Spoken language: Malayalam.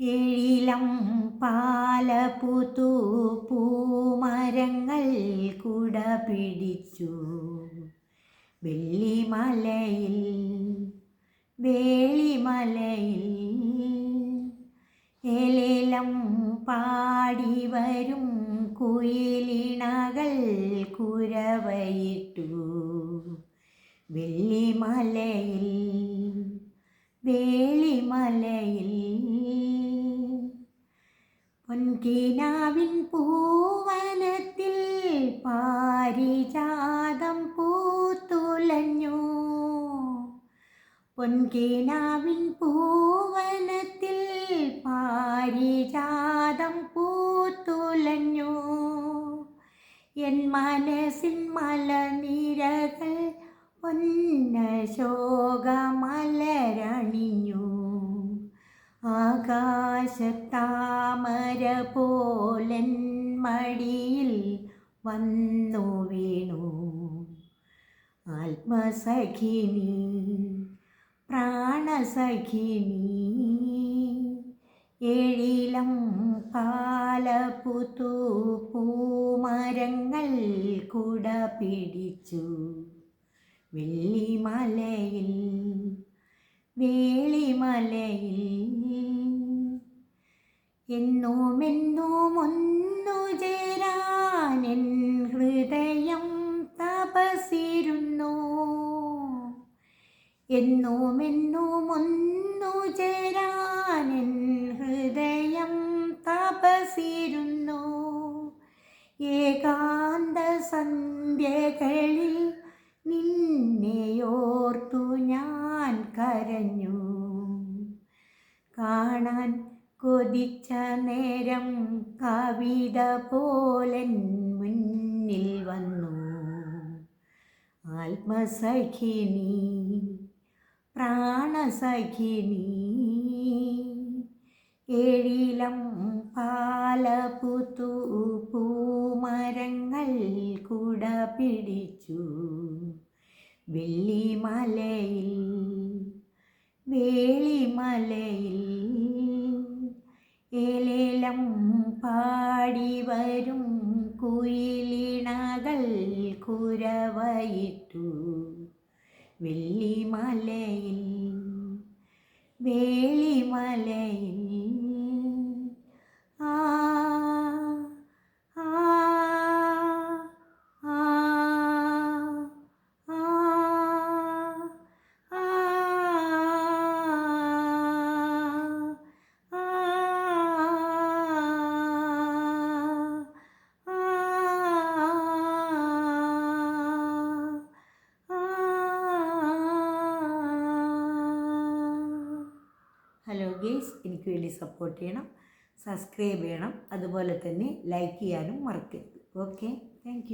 എഴിലം പാലപുതു പൂമരങ്ങൾ കുട പിടിച്ചു. വെള്ളിമലയിൽ വേളിമലയിൽ എലിലം പാടി വരും കുയിലിണകൾ കുരവയിട്ടു. വെള്ളിമലയിൽ വേളിമലയിൽ പൊൻകിനാവിൻ പൂവനത്തിൽ പാരിജാതം പൂത്തുലഞ്ഞു. പൊൻകിനാവിൻ പൂവനത്തിൽ പാരിജാതം പൂത്തുലഞ്ഞു. എൻ മനസ്സിൻ മലനിരകൾ പൊന്നശോകമലരണിഞ്ഞു. ആകാശത്താമര പോലൻ മടിയിൽ വന്നു വീണു. ആത്മസഖിനി പ്രാണസഖിനി എഴിലം പാലപുതു പൂമരങ്ങൾ കുട പിടിച്ചു വെള്ളിമലയിൽ വേളിമലയിൽ എന്നുമെന്നും ഒന്നു ചേരാൻ എൻ ഹൃദയം തപസിരുന്നു. എന്നുമെന്നും ഒന്നു ചേരാൻ എൻ ഹൃദയം തപസിരുന്നു. ഏകാന്ത സന്ധ്യകളിൽ കരഞ്ഞു. കാണാൻ കൊതിച്ച നേരം കവിത പോലൻ മുന്നിൽ വന്നു. ആത്മസഖിനി പ്രാണസഖിനി എഴിലം പാലപുത്തു പൂമരങ്ങൾ കുട പിടിച്ചു. വെള്ളിമലയിൽ ഏലേലം പാടി വരും കുയിലിണകൾ കുരവയിട്ടു. വെള്ളിമലയിൽ വേളിമലയിൽ ഗേസ് എനിക്ക് വേണ്ടി സപ്പോർട്ട് ചെയ്യണം. സബ്സ്ക്രൈബ് ചെയ്യണം. അതുപോലെ തന്നെ ലൈക്ക് ചെയ്യാനും മറക്കരുത്. Okay thank